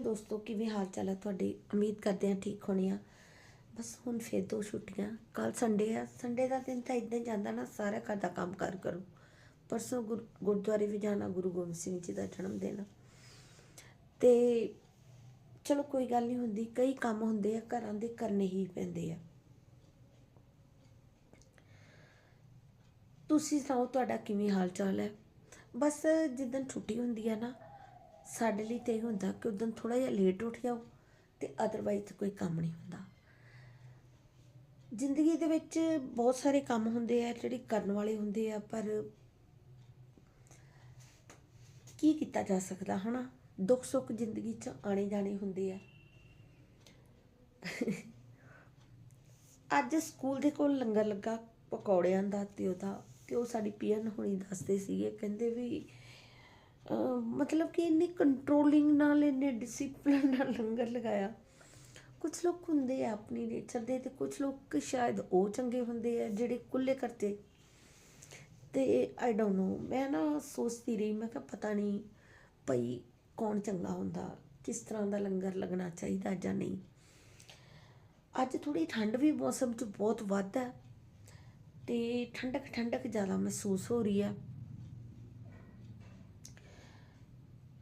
ਦੋਸਤੋ, ਕਿਵੇਂ ਹਾਲ ਚਾਲ ਹੈ ਤੁਹਾਡੀ? ਉਮੀਦ ਕਰਦੇ ਹਾਂ ਠੀਕ ਹੋਣੇ ਆ। ਬਸ ਹੁਣ ਫੇਰ ਦੋ ਛੁੱਟੀਆਂ। ਕੱਲ ਸੰਡੇ ਆ। ਸੰਡੇ ਦਾ ਦਿਨ ਤਾਂ ਇਦਾਂ ਜਾਂਦਾ ਨਾ, ਸਾਰਾ ਘਰ ਦਾ ਕੰਮ ਕਰ ਕਰੋ। ਪਰਸੋਂ ਗੁਰ- ਗੁਰਦੁਆਰੇ ਵੀ ਜਾਣਾ, ਗੁਰੂ ਗੋਬਿੰਦ ਸਿੰਘ ਜੀ ਦਾ ਜਨਮ ਦਿਨ। ਤੇ ਚਲੋ ਕੋਈ ਗੱਲ ਨਹੀਂ ਹੁੰਦੀ। ਕਈ ਕੰਮ ਹੁੰਦੇ ਆ, ਘਰਾਂ ਦੇ ਕਰਨੇ ਹੀ ਪੈਂਦੇ ਆ। ਤੁਸੀਂ ਸੁਣਾਓ, ਤੁਹਾਡਾ ਕਿਵੇਂ ਹਾਲ ਚਾਲ ਹੈ? ਬਸ ਜਿੱਦਣ ਛੁੱਟੀ ਹੁੰਦੀ ਆ ਨਾ ਸਾਡੇ ਲਈ ਤੇ ਇਹ ਹੁੰਦਾ ਕਿ ਉਦੋਂ ਥੋੜਾ ਜਿਹਾ ਲੇਟ ਉੱਠ ਜਾਓ ਤੇ ਅਦਰਵਾਈਜ਼ ਕੋਈ ਕੰਮ ਨਹੀਂ ਹੁੰਦਾ। ਜ਼ਿੰਦਗੀ ਦੇ ਵਿੱਚ ਬਹੁਤ ਸਾਰੇ ਕੰਮ ਹੁੰਦੇ ਆ, ਜਿਹੜੇ ਕਰਨ ਵਾਲੇ ਹੁੰਦੇ ਆ, ਪਰ ਕੀ ਕੀਤਾ ਜਾ ਸਕਦਾ, ਹਨਾ? ਦੁੱਖ ਸੁੱਖ ਜ਼ਿੰਦਗੀ 'ਚ ਆਣੇ ਜਾਣੇ ਹੁੰਦੇ ਆ। ਅੱਜ ਸਕੂਲ ਦੇ ਕੋਲ ਲੰਗਰ ਲੱਗਾ ਪਕੌੜਿਆਂ ਦਾ, ਤੇ ਉਹਦਾ, ਤੇ ਉਹ ਸਾਡੀ ਪੀਅਨ ਹੁਣੀ ਦੱਸਦੇ ਸੀਗੇ, ਕਹਿੰਦੇ ਵੀ ਮਤਲਬ ਕਿ ਇੰਨੀ ਕੰਟਰੋਲਿੰਗ ਨਾਲ, ਇੰਨੇ ਡਿਸਪਲਿਨ ਨਾਲ ਲੰਗਰ ਲਗਾਇਆ। ਕੁਝ ਲੋਕ ਹੁੰਦੇ ਆ ਆਪਣੀ ਨੇਚਰ ਦੇ ਤੇ ਕੁਝ ਲੋਕ ਸ਼ਾਇਦ ਉਹ ਚੰਗੇ ਹੁੰਦੇ ਆ ਜਿਹੜੇ ਕੁੱਲੇ ਕਰਤੇ। ਤੇ ਆਈ ਡੋਨਟ ਨੋ ਮੈਂ ਨਾ ਸੋਚਦੀ ਰਹੀ, ਮੈਂ ਕਿਹਾ ਪਤਾ ਨਹੀਂ ਭਈ ਕੌਣ ਚੰਗਾ ਹੁੰਦਾ, ਕਿਸ ਤਰ੍ਹਾਂ ਦਾ ਲੰਗਰ ਲੱਗਣਾ ਚਾਹੀਦਾ ਜਾਂ ਨਹੀਂ। ਅੱਜ ਥੋੜੀ ਠੰਡ ਵੀ ਮੌਸਮ 'ਚ ਬਹੁਤ ਵੱਧ ਹੈ ਤੇ ਠੰਡਕ ਠੰਡਕ ਜ਼ਿਆਦਾ ਮਹਿਸੂਸ ਹੋ ਰਹੀ ਹੈ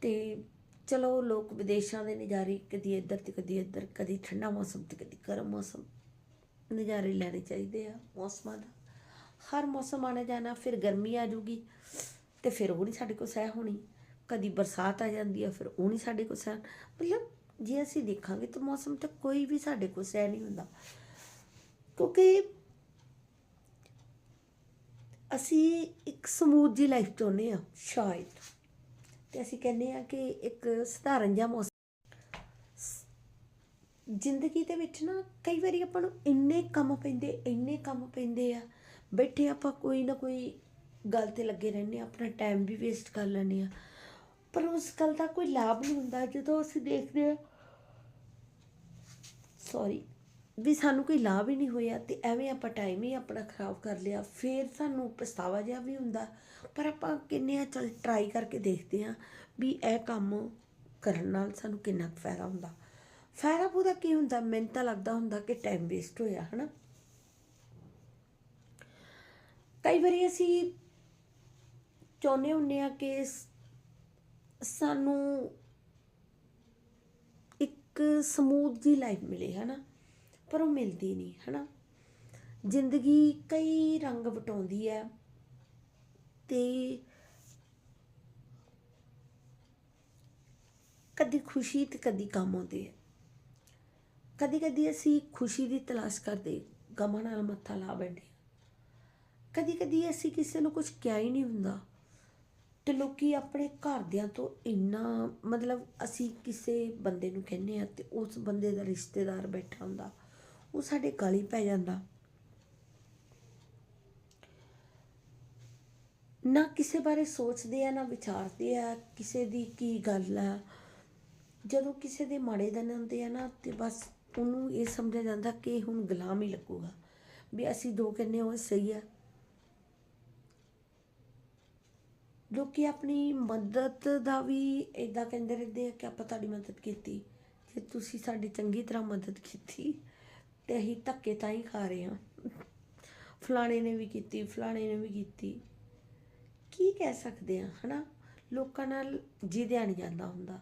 ਤੇ ਚਲੋ ਲੋਕ ਵਿਦੇਸ਼ਾਂ ਦੇ ਨਜ਼ਾਰੇ ਕਦੀ ਇੱਧਰ ਤੇ ਕਦੀ ਇੱਧਰ, ਕਦੀ ਠੰਡਾ ਮੌਸਮ ਤੇ ਕਦੀ ਗਰਮ ਮੌਸਮ ਨਜ਼ਾਰੇ ਲੈਣੇ ਚਾਹੀਦੇ ਆ ਮੌਸਮਾਂ ਦਾ। ਹਰ ਮੌਸਮ ਆਣਾ ਜਾਣਾ, ਫਿਰ ਗਰਮੀ ਆ ਜੂਗੀ ਤੇ ਫਿਰ ਉਹ ਨਹੀਂ ਸਾਡੇ ਕੋਲ ਸਹਿ ਹੋਣੀ। ਕਦੀ ਬਰਸਾਤ ਆ ਜਾਂਦੀ ਆ, ਫਿਰ ਉਹ ਨਹੀਂ ਸਾਡੇ ਕੋਲ ਸਹਿ ਮਤਲਬ ਜੇ ਅਸੀਂ ਦੇਖਾਂਗੇ ਤਾਂ ਮੌਸਮ ਤਾਂ ਕੋਈ ਵੀ ਸਾਡੇ ਕੋਲ ਸਹਿ ਨਹੀਂ ਹੁੰਦਾ। ਕਿਉਂਕਿ ਅਸੀਂ ਇੱਕ ਸਮੂਥ ਜੀ ਲਾਈਫ ਚਾਹੁੰਦੇ ਆ, ਸ਼ਾਇਦ। ਤੇ ਅਸੀਂ ਕਹਿੰਦੇ ਆ ਕਿ ਇੱਕ ਸਧਾਰਨ ਜਿਹਾ ਮੌਸਮ। ਜ਼ਿੰਦਗੀ ਦੇ ਵਿੱਚ ਨਾ ਕਈ ਵਾਰੀ ਆਪਾਂ ਨੂੰ ਇੰਨੇ ਕੰਮ ਪੈਂਦੇ, ਇੰਨੇ ਕੰਮ ਪੈਂਦੇ ਆ। ਬੈਠੇ ਆਪਾਂ ਕੋਈ ਨਾ ਕੋਈ ਗੱਲ ਤੇ ਲੱਗੇ ਰਹਿੰਦੇ ਆ ਆਪਣਾ ਟਾਈਮ ਵੀ ਵੇਸਟ ਕਰ ਲੈਂਦੇ ਆ ਪਰ ਉਸ ਗੱਲ ਦਾ ਕੋਈ ਲਾਭ ਨਹੀਂ ਹੁੰਦਾ ਜਦੋਂ ਅਸੀਂ ਦੇਖਦੇ ਆ ਸੌਰੀ ਵੀ ਸਾਨੂੰ ਕੋਈ ਲਾਭ ਹੀ ਨਹੀਂ ਹੋਇਆ ਤੇ ਐਵੇਂ ਆਪਾਂ ਟਾਈਮ ਹੀ ਆਪਣਾ ਖਰਾਬ ਕਰ ਲਿਆ, ਫਿਰ ਸਾਨੂੰ ਪਛਤਾਵਾ ਜਿਹਾ ਵੀ ਹੁੰਦਾ। ਪਰ ਆਪਾਂ ਕਿੰਨੇ ਆ, ਚਲ ਟਰਾਈ ਕਰਕੇ ਦੇਖਦੇ ਆ ਵੀ ਇਹ ਕੰਮ ਕਰਨ ਨਾਲ ਸਾਨੂੰ ਕਿੰਨਾ ਕੁ ਫਾਇਦਾ ਹੁੰਦਾ। ਫਾਇਦਾ ਪੂਰਾ ਕੀ ਹੁੰਦਾ? ਮੈਨੂੰ ਤਾਂ ਲੱਗਦਾ ਹੁੰਦਾ ਕਿ ਟਾਈਮ ਵੇਸਟ ਹੋਇਆ, ਹਨਾ? ਕਈ ਵਾਰੀ ਅਸੀਂ ਚਾਹੁੰਦੇ ਹੁੰਦੇ ਆ ਕਿ ਸਾਨੂੰ ਇੱਕ ਸਮੂਥ ਜੀ ਲਾਈਫ ਮਿਲੇ, ਹਨਾ? ਪਰ ਉਹ ਮਿਲਦੀ ਨਹੀਂ, ਹਨਾ? ਜ਼ਿੰਦਗੀ ਕਈ ਰੰਗ ਵਟਾਉਂਦੀ ਹੈ ਤੇ ਕਦੀ ਖੁਸ਼ੀ ਤੇ ਕਦੀ ਗਮ ਆਉਂਦੀ ਹੈ ਕਦੀ ਕਦੀ ਅਸੀਂ ਖੁਸ਼ੀ ਦੀ ਤਲਾਸ਼ ਕਰਦੇ, ਗਮਾਂ ਨਾਲ ਮੱਥਾ ਲਾ ਬੈਠੇ ਕਦੀ ਕਦੀ ਅਸੀਂ ਕਿਸੇ ਨੂੰ ਕੁਝ ਕਿਹਾ ਹੀ ਨਹੀਂ ਹੁੰਦਾ ਤੇ ਲੋਕੀ ਆਪਣੇ ਘਰਦਿਆਂ ਤੋਂ ਇੰਨਾ, ਮਤਲਬ ਅਸੀਂ ਕਿਸੇ ਬੰਦੇ ਨੂੰ ਕਹਿੰਨੇ ਆ ਤੇ ਉਸ ਬੰਦੇ ਦਾ ਰਿਸ਼ਤੇਦਾਰ ਬੈਠਾ ਹੁੰਦਾ। ਉਹ ਸਾਡੇ ਗਾਲੀ ਪੈ ਜਾਂਦਾ। ਨਾ ਕਿਸੇ ਬਾਰੇ ਸੋਚਦੇ ਆ, ਨਾ ਵਿਚਾਰਦੇ ਆ, ਕਿਸੇ ਦੀ ਕੀ ਗੱਲ ਆ। ਜਦੋਂ ਕਿਸੇ ਦੇ ਮਾੜੇ ਦਿਨ ਹੁੰਦੇ ਆ ਨਾ, ਤੇ ਬਸ ਉਹਨੂੰ ਇਹ ਸਮਝਿਆ ਜਾਂਦਾ ਕਿ ਹੁਣ ਗੁਲਾਮ ਹੀ ਲੱਗੂਗਾ ਵੀ ਅਸੀਂ ਦੋ ਕਹਿੰਨੇ ਉਹ ਸਹੀ ਆ। ਲੋਕੀ ਆਪਣੀ ਮਦਦ ਦਾ ਵੀ ਇਦਾਂ ਕਹਿੰਦੇ ਰਹਿੰਦੇ ਆ ਕਿ ਆਪਾਂ ਤੁਹਾਡੀ ਮਦਦ ਕੀਤੀ, ਜੇ ਤੁਸੀਂ ਸਾਡੀ ਚੰਗੀ ਤਰ੍ਹਾਂ ਮਦਦ ਕੀਤੀ। ਤੇ ਅਸੀਂ ਧੱਕੇ ਤਾਂ ਹੀ ਖਾ ਰਹੇ ਹਾਂ। ਫਲਾਣੇ ਨੇ ਵੀ ਕੀਤੀ, ਫਲਾਣੇ ਨੇ ਵੀ ਕੀਤੀ। ਕੀ ਕਹਿ ਸਕਦੇ ਆ ਹਨਾ? ਲੋਕਾਂ ਨਾਲ ਜਿਦਿਆ ਨਹੀਂ ਜਾਂਦਾ ਹੁੰਦਾ।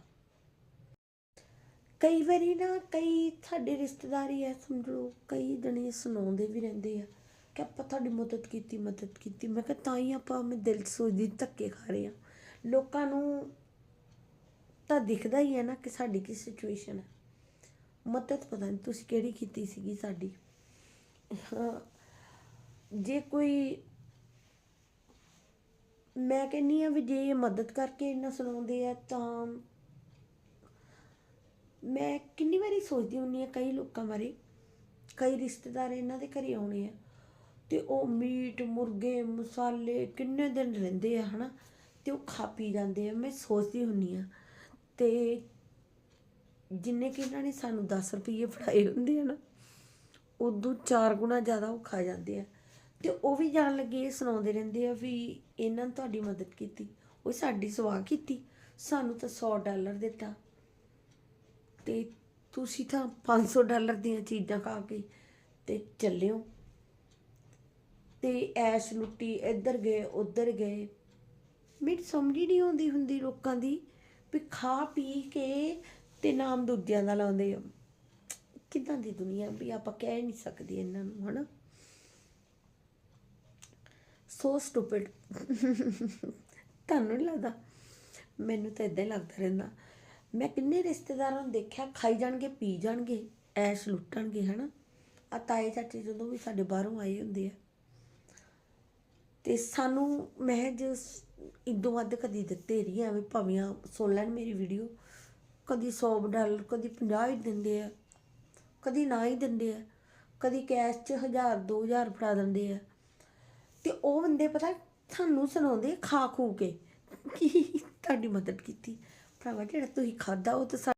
ਕਈ ਵਾਰੀ ਨਾ, ਕਈ ਸਾਡੇ ਰਿਸ਼ਤੇਦਾਰੀ ਐ ਸਮਝ ਲਓ, ਕਈ ਜਣੇ ਸੁਣਾਉਂਦੇ ਵੀ ਰਹਿੰਦੇ ਆ ਕਿ ਆਪਾਂ ਤੁਹਾਡੀ ਮਦਦ ਕੀਤੀ ਮਦਦ ਕੀਤੀ। ਮੈਂ ਕਿਹਾ ਤਾਂ ਹੀ ਆਪਾਂ, ਮੈਂ ਦਿਲ ਸੋਚਦੀ ਧੱਕੇ ਖਾ ਰਹੇ ਆ ਲੋਕਾਂ ਨੂੰ ਤਾਂ ਦਿਖਦਾ ਹੀ ਹੈ ਨਾ ਕਿ ਸਾਡੀ ਕੀ ਸਿਚੁਏਸ਼ਨ ਹੈ। ਮਦਦ ਪਤਾ ਨਹੀਂ ਤੁਸੀਂ ਕਿਹੜੀ ਕੀਤੀ ਸੀਗੀ ਸਾਡੀ? ਹਾਂ, ਜੇ ਕੋਈ ਮੈਂ ਕਹਿੰਨੀ ਆ ਵੀ ਜੇ ਮਦਦ ਕਰਕੇ ਇੰਨਾ ਸੁਣਾਉਂਦੇ ਆ ਤਾਂ ਮੈਂ ਕਿੰਨੀ ਵਾਰੀ ਸੋਚਦੀ ਹੁੰਨੀ ਆ ਕਈ ਲੋਕਾਂ ਬਾਰੇ, ਕਈ ਰਿਸ਼ਤੇਦਾਰ ਇਹਨਾਂ ਦੇ ਘਰੇ ਆਉਣੇ ਆ ਤੇ ਉਹ ਮੀਟ, ਮੁਰਗੇ, ਮਸਾਲੇ ਕਿੰਨੇ ਦਿਨ ਰਹਿੰਦੇ ਆ, ਹਨਾ? ਤੇ ਉਹ ਖਾ ਪੀ ਜਾਂਦੇ ਆ, ਮੈਂ ਸੋਚਦੀ ਹੁੰਨੀ ਆ ਤੇ ਜਿੰਨੇ ਕਿ ਇਹਨਾਂ ਨੇ ਸਾਨੂੰ 10 ਰੁਪਏ ਫੜਾਏ ਹੁੰਦੇ ਆ ਨਾ, ਉਦੋਂ ਚਾਰ ਗੁਣਾ ਜ਼ਿਆਦਾ ਉਹ ਖਾ ਜਾਂਦੇ ਆ। ਤੇ ਉਹ ਵੀ ਜਾਣ ਲੱਗੇ, ਇਹ ਸੁਣਾਉਂਦੇ ਰਹਿੰਦੇ ਆ ਵੀ ਇਹਨਾਂ ਨੇ ਤੁਹਾਡੀ ਮਦਦ ਕੀਤੀ, ਉਹ ਸਾਡੀ ਸਵਾਹ ਕੀਤੀ, ਸਾਨੂੰ ਤਾਂ 100 ਡਾਲਰ ਦਿੱਤਾ। ਤੇ ਤੁਸੀਂ ਤਾਂ 500 ਡਾਲਰ ਦੀਆਂ ਚੀਜ਼ਾਂ ਖਾ ਕੇ ਤੇ ਚੱਲਿਓ। ਤੇ ਐਸ਼ ਲੁੱਟੀ ਇੱਧਰ ਗਏ, ਉੱਧਰ ਗਏ। ਮੈਨੂੰ ਸਮਝ ਹੀ ਨਹੀਂ ਆਉਂਦੀ ਹੁੰਦੀ ਲੋਕਾਂ ਦੀ ਵੀ ਖਾ ਪੀ ਕੇ ਤੇ ਨਾਮ ਦੂਜਿਆਂ ਦਾ ਲਾਉਂਦੇ ਆ। ਕਿੱਦਾਂ ਦੀ ਦੁਨੀਆ ਵੀ ਆਪਾਂ ਕਹਿ ਨਹੀਂ ਸਕਦੇ ਇਹਨਾਂ ਨੂੰ, ਹਨਾ? ਸੋ ਸਟੂਪਿਡ ਤੁਹਾਨੂੰ ਨਹੀਂ ਲੱਗਦਾ? ਮੈਨੂੰ ਤਾਂ ਇਦਾਂ ਹੀ ਲੱਗਦਾ ਰਹਿੰਦਾ। ਮੈਂ ਕਿੰਨੇ ਰਿਸ਼ਤੇਦਾਰਾਂ ਨੂੰ ਦੇਖਿਆ, ਖਾਈ ਜਾਣਗੇ, ਪੀ ਜਾਣਗੇ, ਐਸ਼ ਲੁੱਟਣਗੇ, ਹਨਾ? ਆ ਤਾਏ ਚਾਚੇ ਜਦੋਂ ਵੀ ਸਾਡੇ ਬਾਹਰੋਂ ਆਏ ਹੁੰਦੇ ਆ। ਤੇ ਸਾਨੂੰ ਮਹਿਜ ਇਦੋਂ ਵੱਧ ਕਦੀ ਦਿੱਤੇ ਨਹੀਂ ਐਵੇਂ ਭਾਵੇਂ ਆ ਸੁਣ ਲੈਣ ਮੇਰੀ ਵੀਡੀਓ ਕਦੀ 100 ਡਾਲਰ ਕਦੀ 50 ਹੀ ਦਿੰਦੇ ਆ, ਕਦੀ ਨਾ ਹੀ ਦਿੰਦੇ ਆ, ਕਦੀ ਕੈਸ਼ 'ਚ 1000 2000 ਫੜਾ ਦਿੰਦੇ ਆ। ਤੇ ਉਹ ਬੰਦੇ ਪਤਾ ਤੁਹਾਨੂੰ ਸੁਣਾਉਂਦੇ ਖਾ ਖੂ ਕੇ, ਕੀ ਤੁਹਾਡੀ ਮਦਦ ਕੀਤੀ? ਭਰਾਵਾ ਜਿਹੜਾ ਤੁਸੀਂ ਖਾਦਾ ਉਹ ਤਾਂ ਸਾ-